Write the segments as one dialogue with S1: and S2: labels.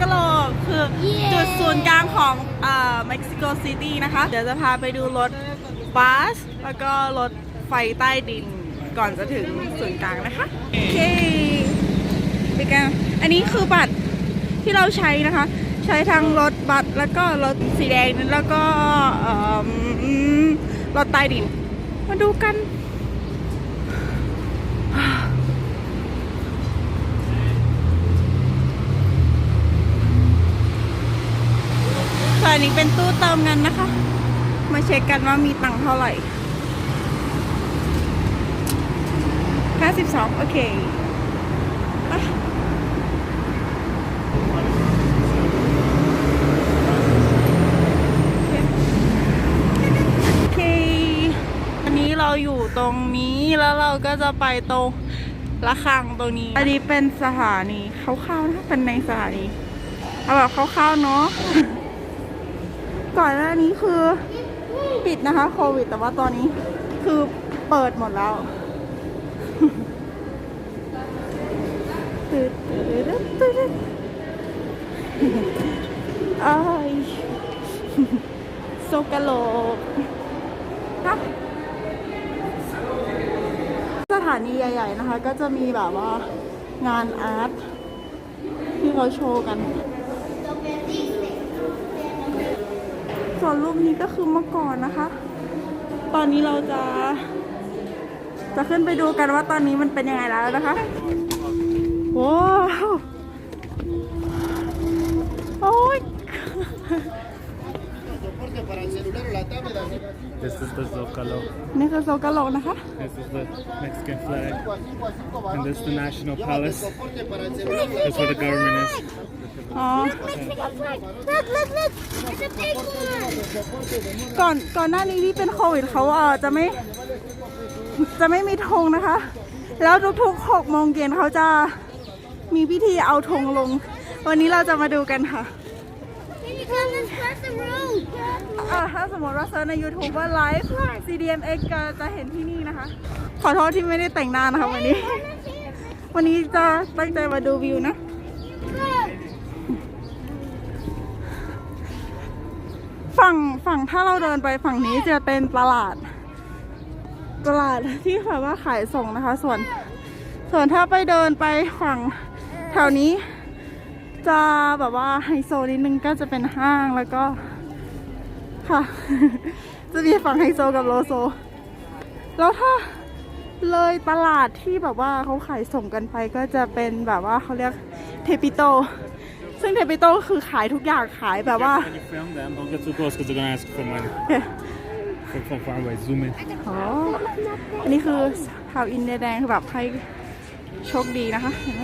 S1: กาโลคือจุดศูนย์กลางของเอ่อเม็กซิโกซิตี้นะคะ เดี๋ยวจะพาไปดูรถบัส แล้วก็รถไฟใต้ดินก่อนจะถึงศูนย์กลางนะคะ โอเคไปกันอันนี้คือบัตรที่เราใช้นะคะ ใช้ทั้งรถบัสแล้วก็รถสีแดงแล้วก็เอิ่มรถใต้ดิน มาดูกัน ส่วนอันนี้เป็นตู้เติมเงินนะคะ มาเช็คกันว่ามีตังค์เท่าไหร่52โอเคโอเคอันนี้เราอยู่ตรงนี้แล้วเราก็จะไปตรงระฆังตรงนี้ อันนี้เป็นสถานีคร่าวๆนะคะเป็นในสถานีเอาแบบคร่าวๆเนาะ ก่อนหน้านี้คือปิดนะคะโควิด แต่ว่าตอนนี้คือเปิดหมดแล้วไอ้ายโซกะโลกฮะสถานีใหญ่ ๆ นะคะ ก็จะมีแบบว่า งานอาร์ตที่เขาโชว์กัน ส่วนรูปนี้ก็คือเมื่อก่อนนะคะ ตอนนี้เราจะ จะขึ้นไปดูกันว่าตอนนี้มันเป็นยังไงแล้วนะคะว้าวโอ้ย
S2: This is the Zocalo.
S1: นี่คือโซกะโลกนะคะ
S2: This is the Mexican flag. And this is the National Palace. That's where the government is.
S1: อ๋อ
S3: Mexican flag. Look, look, look. It's a big one.
S1: ก่อนก่อนหน้านี้ที่เป็นโควิดเขาเออจะไม่จะไม่มีธงนะคะ แล้วทุกๆหกโมงเย็นเขาจะมีพิธีเอาธงลง วันนี้เราจะมาดูกันค่ะ
S3: Can you come and cross the road?
S1: อ่าถ้าสมมติว่าเซิร์ชใน YouTube ว่าไลฟ์ CDMX ก็จะเห็นที่นี่นะคะ ขอโทษที่ไม่ได้แต่งหน้านะคะวันนี้ วันนี้จะตั้งใจมาดูวิวนะ ฝั่งฝั่งถ้าเราเดินไปฝั่งนี้จะเป็นตลาด ตลาดที่แบบว่าขายส่งนะคะ ส่วน ส่วนถ้าไปเดินไปฝั่งแถวนี้ จะแบบว่าไฮโซนิดนึงก็จะเป็นห้างแล้วก็ค่ะ จะมีฝั่งไฮโซกับโลโซ แล้วถ้าเลยตลาดที่แบบว่าเขาขายส่งกันไปก็จะเป็นแบบว่าเขาเรียกเทปิโต ซึ่งเทปิโตคือขายทุกอย่างขายแบบว่า
S2: When you film them, don't get too close because they're gonna ask for money. From, from far away, zoom in.
S1: อ๋อ อันนี้คือชาวอินเดียแดงคือแบบใครโชคดีนะคะเห็นไหม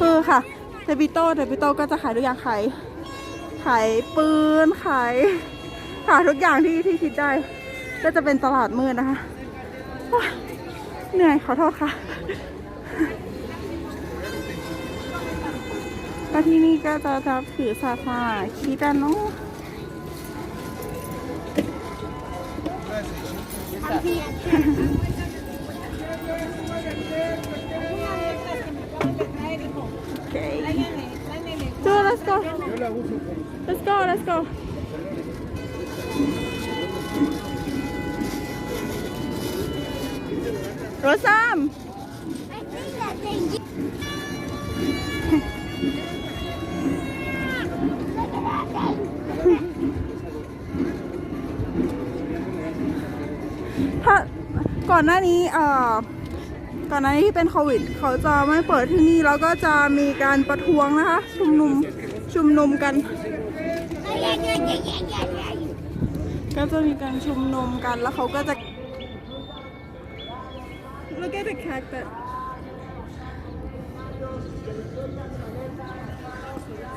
S1: คือค่ะเทปิโต้เทปิโต้ก็จะขายทุกอย่างขายขายปืนขายขายทุกอย่างที่ที่คิดได้ ก็จะเป็นตลาดมืดนะคะเหนื่อยขอโทษค่ะก็ที่นี่ก็จะจะถือซาฟาคิดาโน Okay. So let's go. Let's go. Let's go. Rosam.
S3: I think that thing. Look at that thing.
S1: ถ้าก่อนหน้านี้เอ่อ ก่อนหน้านี้ที่เป็นโควิด เขาจะไม่เปิดที่นี่แล้วก็จะมีการประท้วงนะคะ ชุมนุมชุมนุมกัน
S3: Oh, yeah, yeah, yeah, yeah, yeah, yeah.
S1: ก็จะมีการชุมนุมกันแล้วเขาก็จะ Look at the cactus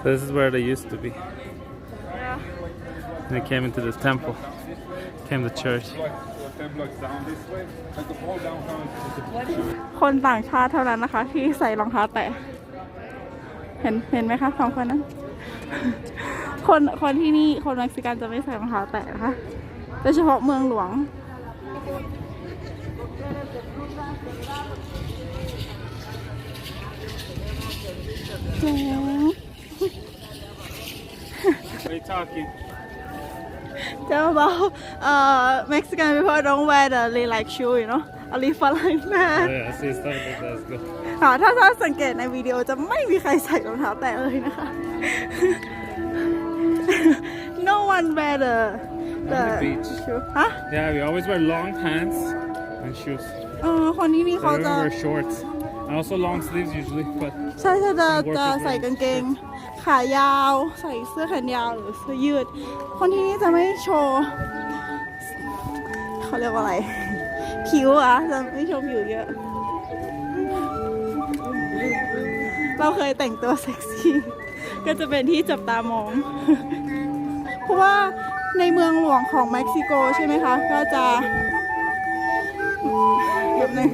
S2: So this is where they used to be.
S1: yeah.
S2: They came into this temple, came to church.
S4: Ten blocks down this way, like the whole downtown is
S1: คนต่างชาติเท่านั้นนะคะ ที่ใส่รองเท้าแตะ เห็นเห็นไหมคะสองคนนั้น คนคนที่นี่คนเม็กซิกันจะไม่ใส่รองเท้าแตะนะคะโดยเฉพาะเมืองหลวงเจ๋ง
S2: What are you talking?
S1: Tell about uh, Mexican people don't wear the really like shoe, you know, only for like
S2: Oh,
S1: that.
S2: yeah, I see stuff like that. Let's go.
S1: ค่ะถ้าถ้าสังเกตในวิดีโอจะไม่มีใครใส่รองเท้าแตะเลยนะคะ no one wear the the
S2: On the beach.
S1: shoe ฮะ
S2: Yeah, we always wear long pants and shoes.
S1: เออคนที่นี่
S2: I
S1: เขา
S2: don't
S1: จะ
S2: wear shorts. And also long sleeves usually, but
S1: ใช่ใช่จะ
S2: Some work
S1: จะ
S2: is
S1: ใส่
S2: wearing
S1: กางเกง ขายาวใส่เสื้อแขนยาวหรือเสื้อยืด คนที่นี่จะไม่โชว์เขาเรียกว่าอะไร ผิวอะจะไม่โชว์ผิวเยอะ เราเคยแต่งตัวเซ็กซี่ก็จะเป็นที่จับตามอง เพราะว่าในเมืองหลวงของเม็กซิโกใช่ไหมคะ ก็จะแบบนึง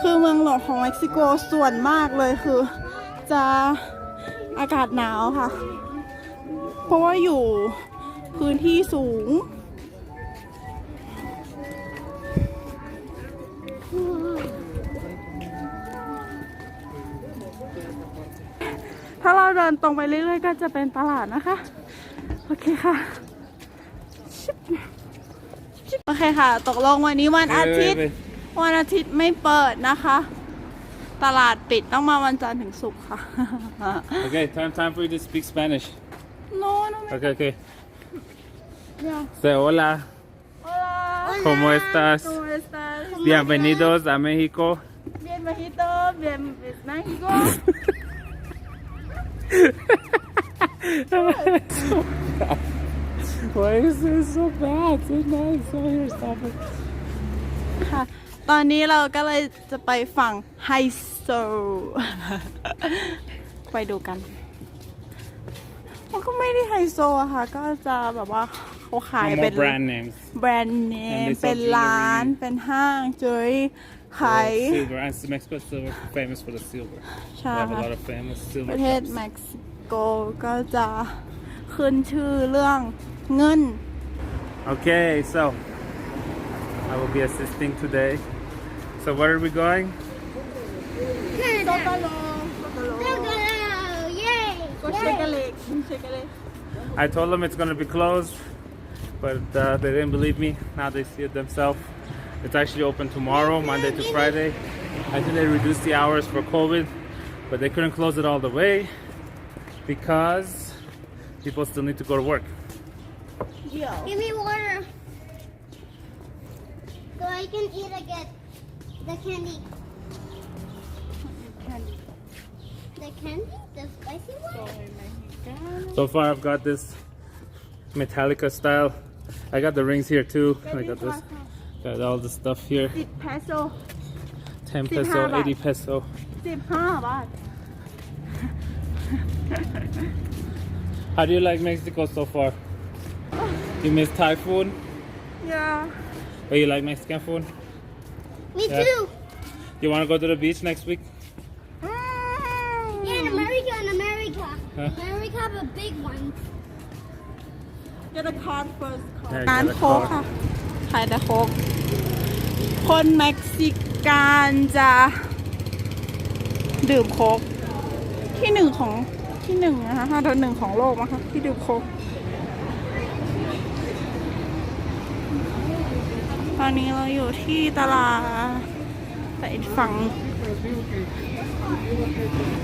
S1: คือเมืองหลวงของเม็กซิโกส่วนมากเลยคือ จะอากาศหนาวค่ะ เพราะว่าอยู่พื้นที่สูง ถ้าเราเดินตรงไปเรื่อยๆ ก็จะเป็นตลาดนะคะ โอเคค่ะชิบชิบโอเคค่ะ ตกลงวันนี้วันอาทิตย์
S2: Wait, wait,
S1: วันอาทิตย์ไม่เปิดนะคะ ตลาดปิดต้องมาวันจันทร์ถึงศุกร์ค่ะ
S2: wait. Okay, time time for you to speak Spanish.
S1: no no
S2: Okay, okay.
S1: yeah
S2: Say hola.
S1: hola
S2: ¿Cómo estás?
S1: ¿Cómo estás?
S2: Bienvenidos a México.
S1: Bienvenido, bien, México.
S2: Why is this so bad? So nice. So here, stop it.
S1: ค่ะตอนนี้เราก็เลยจะไปฝั่งไฮโซ ไปดูกัน มันก็ไม่ได้ไฮโซอะค่ะ ก็จะแบบว่าเขาขาย
S2: No
S1: เป็
S2: more
S1: น
S2: brand names.
S1: แบรนด์เน
S2: And
S1: ม
S2: they sell
S1: เป็นร้าน
S2: jewelry.
S1: เป็นห้างจุยขาย
S2: Silver. And Mexico is silver, famous for the silver.
S1: ใช่
S2: They have a
S1: ค่ะ
S2: lot of famous
S1: ป
S2: silver
S1: ระเทศ
S2: shops.
S1: เม็กซิโกก็จะขึ้นชื่อเรื่องเงิน
S2: Okay, so I will be assisting today. So where are we going?
S1: Canada.
S3: Yay.
S2: I told them it's going to be closed, but uh, they didn't believe me. Now they see it themselves. It's actually open tomorrow, Monday to Friday. I think they reduced the hours for COVID, but they couldn't close it all the way because people still need to go to work.
S1: Yeah.
S3: Give me water so I can eat again. The candy. The candy? The spicy one?
S2: So far I've got this Metallica style. I got the rings here too. I got this. Got all the stuff here.
S1: peso.
S2: 10 peso, 80 peso. How do you like Mexico so far? You miss Thai food?
S1: Yeah.
S2: But you like Mexican food?
S3: Me
S2: Yeah.
S3: too.
S2: You want to go to the beach next week?
S3: Yeah, in America, in America.
S2: Huh?
S3: America have a big one.
S1: get a card first
S2: Yeah,
S1: ร้าน
S2: get a
S1: โค้ก
S2: card.
S1: ค่ะ ขายแต่โค้กคนเม็กซิกันจะดื่มโค้กที่หนึ่งของที่หนึ่งนะคะถ้าโดนหนึ่งของโลกนะคะที่ดื่มโค้ก ตอนนี้เราอยู่ที่ตลาดแต่อีกฝั่ง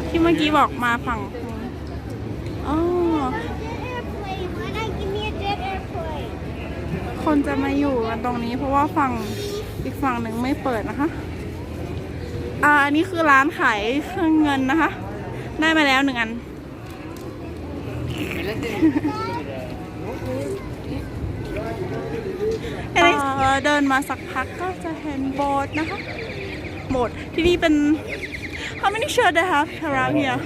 S1: ที่เมื่อกี้บอกมาฝั่งอ๋อคนจะมาอยู่กันตรงนี้เพราะว่าฝั่งอีกฝั่งหนึ่งไม่เปิดนะคะ อ่าอันนี้คือร้านขายเครื่องเงินนะคะ ได้มาแล้วหนึ่งอัน เอ่อเดินมาสักพักก็จะเห็นโบสถ์นะคะโบสถ์ที่นี่เป็น how many church they have around here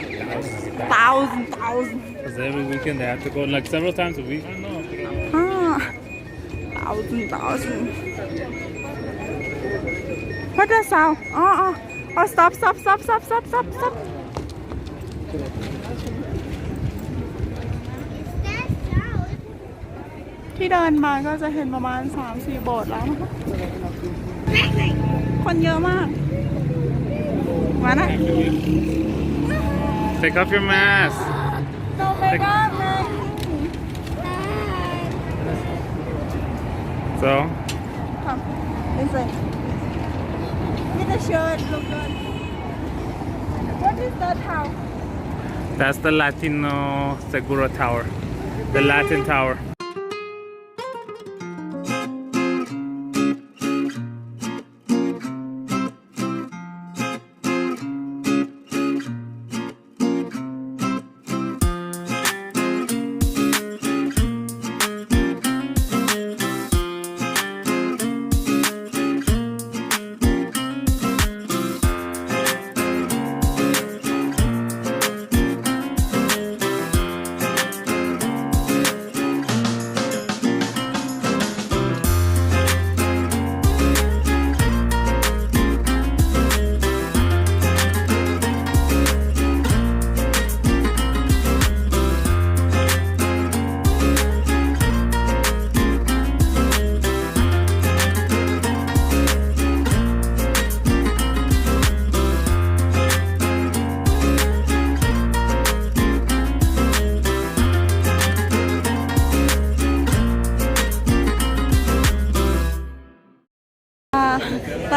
S1: thousand thousand
S2: Because every weekend they have to go like several times a week. I don't know.
S1: อ่า thousand thousand what the sound อ๋ออ๋ออ๋อ stop stop stop stop stop stop stop
S3: That's out.
S1: ที่เดินมาก็จะเห็นประมาณ 3-4 โบสถ์แล้วนะคะคนเยอะมาก มานะ
S2: Take off your mask.
S1: โนเมก้าแม
S2: So,
S1: ครับ listen with the shirt look good what is that house
S2: that's the Latino Segura Tower. The Latin Tower.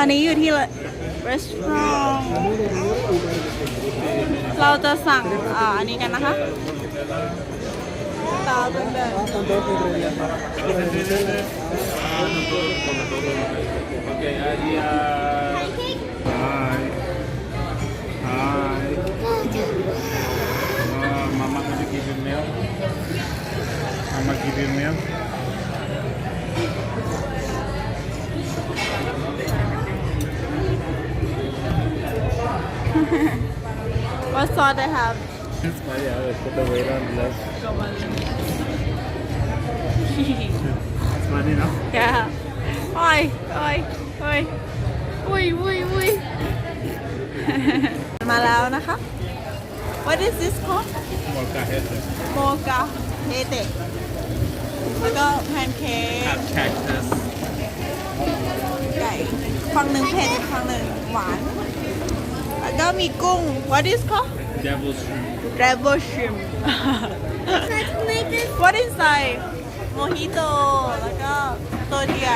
S1: นนี้อยู่ที่ร้านเราจะสั่งอ่าอันนี้กันนะคะตาเป็นแบบ
S2: Okay, uh, Hi. Hi. Uh, mama gonna
S1: what sauce they have
S2: It's funny how they put the weight on the left. It's funny, no?
S1: yeah โอ้ยโอ้ยโอ้ยอุ้ยอุ้ยอุ้ยมาแล้วนะคะ what is this called
S2: Molcajete.
S1: โมกาเทเตแล้วก็แพนเค้ก
S2: Have cactus.
S1: ไก่ฝั่งหนึ่งเผ็ดฝั่งหนึ่งหวานแล้ว ก็มีกุ้ง what is called
S2: Devil's shrimp.
S1: Rebel shrimp
S3: Try to make this.
S1: what inside mojito แล้วก็ตัวเดีย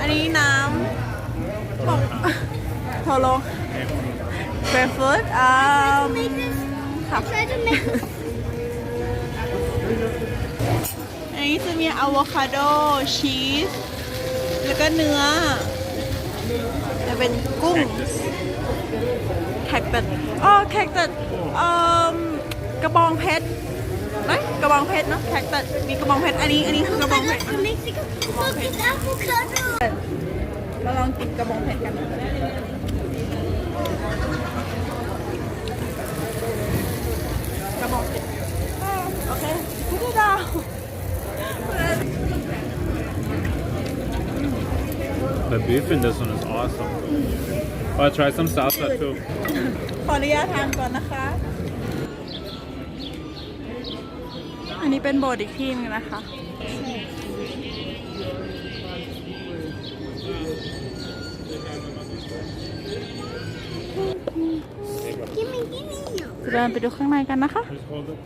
S1: อันนี้น้ำของโทโล grapefruit อ่า
S3: Make this.
S1: ค่ะ
S3: Try to make this.
S1: อันนี้จะมีอะโวคาโดชีสแล้วก็เนื้อจะเป็นกุ้ง
S2: Cactus.
S1: แคคตัสอ๋อแคคตัสเอ่อกระบองเพชรไหมกระบองเพชรเนาะแคคตัสมีกระบองเพชรอันนี้อันนี้คือกระบองเพชร
S3: To Mexico. Look, it's avocado.
S1: เราลองกินกระบองเพชรกันกระบองเพชรอ่าโอเคพุทธดาว
S2: The beef in this one is awesome. I'll try some salsa too.
S1: ขออนุญาตทานก่อนนะคะ อันนี้เป็นโบสถ์อีกที่หนึงนะคะ
S3: Gimme, gimme.
S1: จะเดินไปดูข้างในกันนะคะ
S2: Just hold it.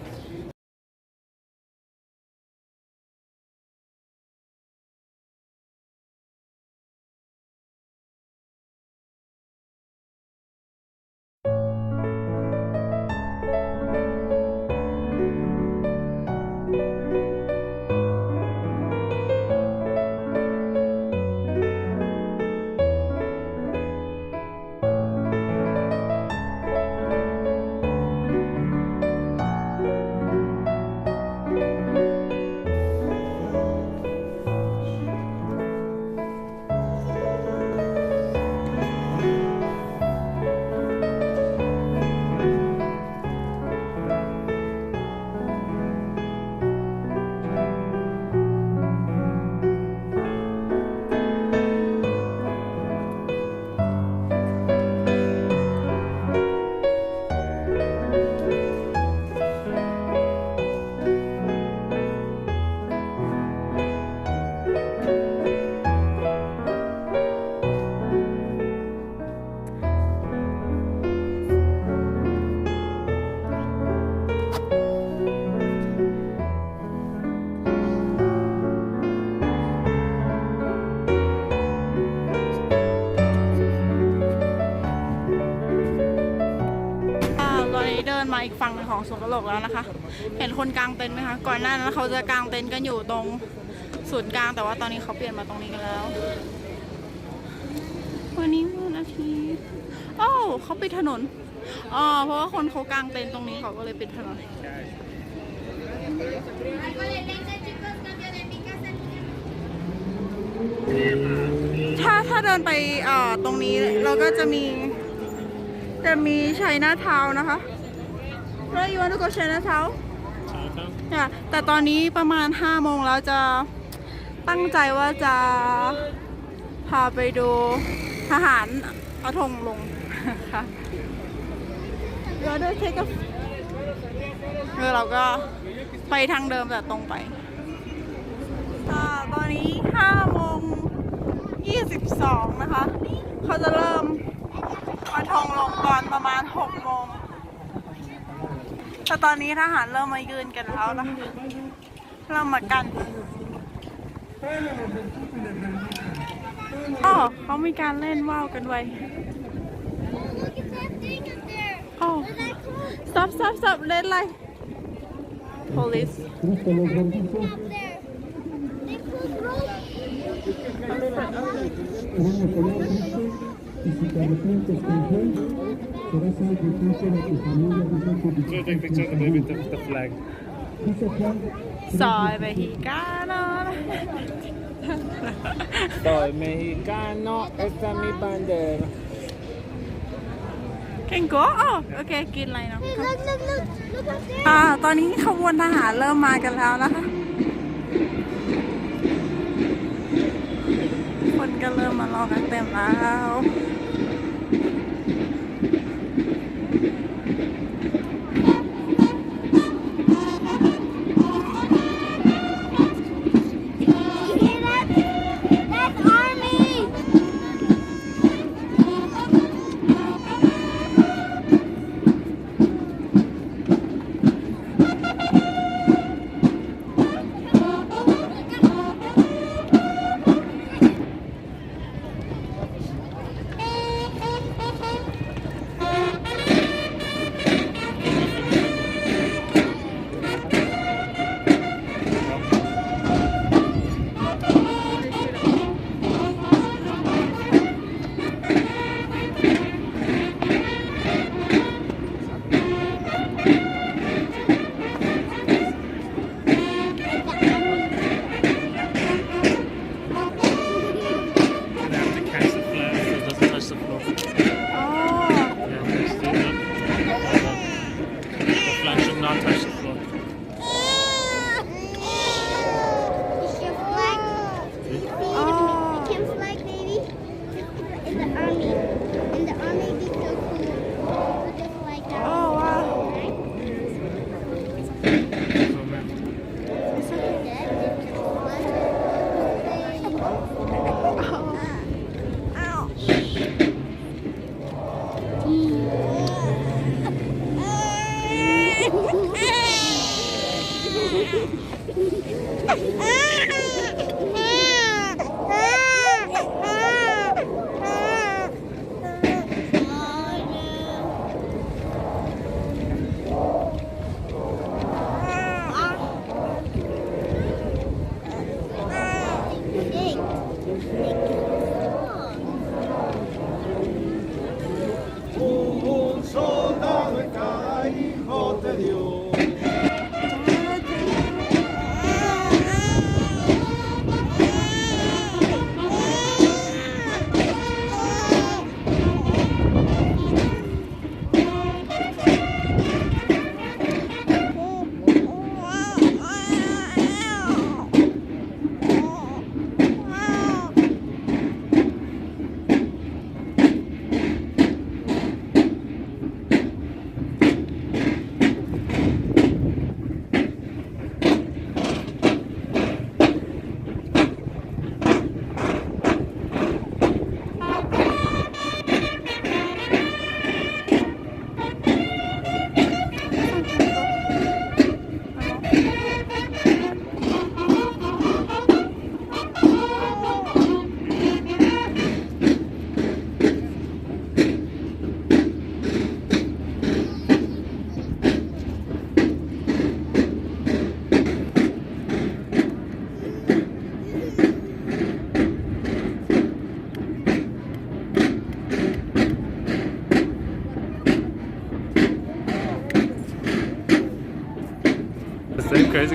S1: ลกแล้วนะคะ เห็นคนกางเต็นท์ไหมคะ ก่อนหน้านั้นเขาจะกางเต็นท์กันอยู่ตรงศูนย์กลาง แต่ว่าตอนนี้เขาเปลี่ยนมาตรงนี้กันแล้ว วันนี้วันอาทิตย์อ้าวเขาปิดถนนอ๋อเพราะว่าคนเขากางเต็นท์ตรงนี้เขาก็เลยปิดถนนถ้าถ้าเดินไปตรงนี้เราก็จะมี จะมีชัยนาทาวนะคะ เราอยู่วันทุกชัยนาทาวเนี่ยแต่ตอนนี้ประมาณ5โมงแล้วจะตั้งใจว่าจะพาไปดูทหารเอาธงลงค่ะเราได้เทคกับแล้วเราก็ไปทางเดิมแต่ตรงไปอ่าตอนนี้5โมง22 นะคะ เขาจะเริ่มมาทองลงตอนประมาณ 6 โมง แต่ตอนนี้ทหารเริ่มมายืนกันแล้วนะคะเริ่มมากันอ๋อเขามีการเล่นว่าวกันไว้
S3: Look at that thing up there.
S1: อ๋อ
S3: Is that cool?
S1: stop stop stop เล่นอะไร police
S3: Up there. They pulled rope.
S2: So take picture of the baby with the flag.
S1: ซอยไปฮีกาโน
S2: Soy mexicano, esta es mi bandera.
S1: เก่งก็อ๋อโอเคกินอะไรเนาะ
S3: Hey, look, look, look. Look up there.
S1: อ่า ตอนนี้ขบวนทหารเริ่มมากันแล้วนะคะ เริ่มมารอกันเต็มแล้ว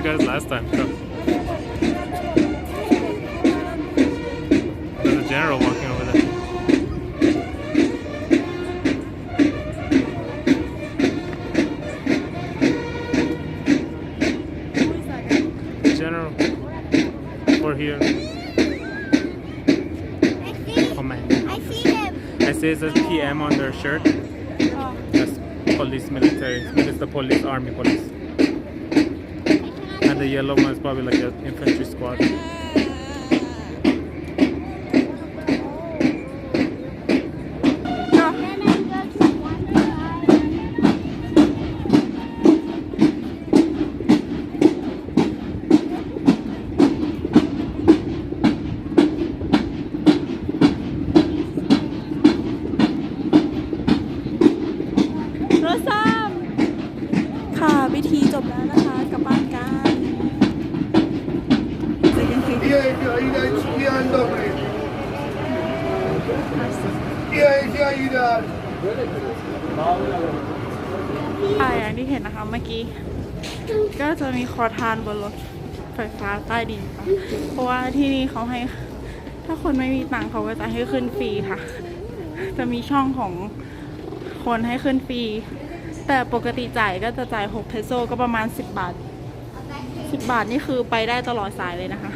S2: guys last time. Come. There's a general walking over there. General. We're here.
S3: I see.
S2: Oh man.
S3: I see them.
S2: I see it says PM on their shirt. Oh. That's police, military. It's the police, army police. And the yellow one is probably like an infantry squad.
S1: Rosa! ค่ะพิธีจบแล้วนะคะกลับบ้านกันจะยังคิด
S5: Dzień dobry. Dzień, dzień dobry.
S1: อ่อย่างที่เห็นนะคะเมื่อกี้ ก็จะมีขอทานบนรถไฟฟ้าใต้ดินค่ะเพราะว่าที่นี่เขาให้ ถ้าคนไม่มีตังค์เขาก็จะให้ขึ้นฟรีค่ะ จะมีช่องของคนให้ขึ้นฟรี แต่ปกติจ่ายก็จะจ่าย 6เพโซก็ประมาณ 10 บาท 10 บาทนี่คือไปได้ตลอดสายเลยนะคะ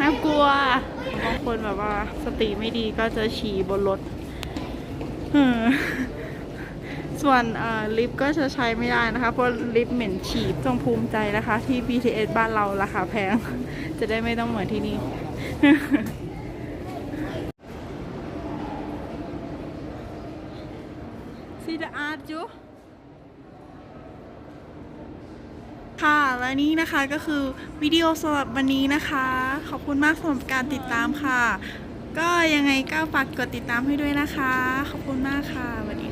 S1: น่ากลัว บาง คนแบบว่าสติไม่ดีก็จะฉี่บนรถส่วนลิฟต์ก็จะใช้ไม่ได้นะคะ เพราะลิฟต์เหม็นฉี่จงภูมิใจนะคะ ที่ BTS บ้านเราราคาแพง จะได้ไม่ต้องเหมือนที่นี่ See the art จูค่ะ และ นี่นะคะก็คือวิดีโอสำหรับวันนี้นะคะ ขอบคุณมากสำหรับการติดตามค่ะ ก็ยังไงก็ฝากกดติดตามให้ด้วยนะคะ ขอบคุณมากค่ะสวัสดี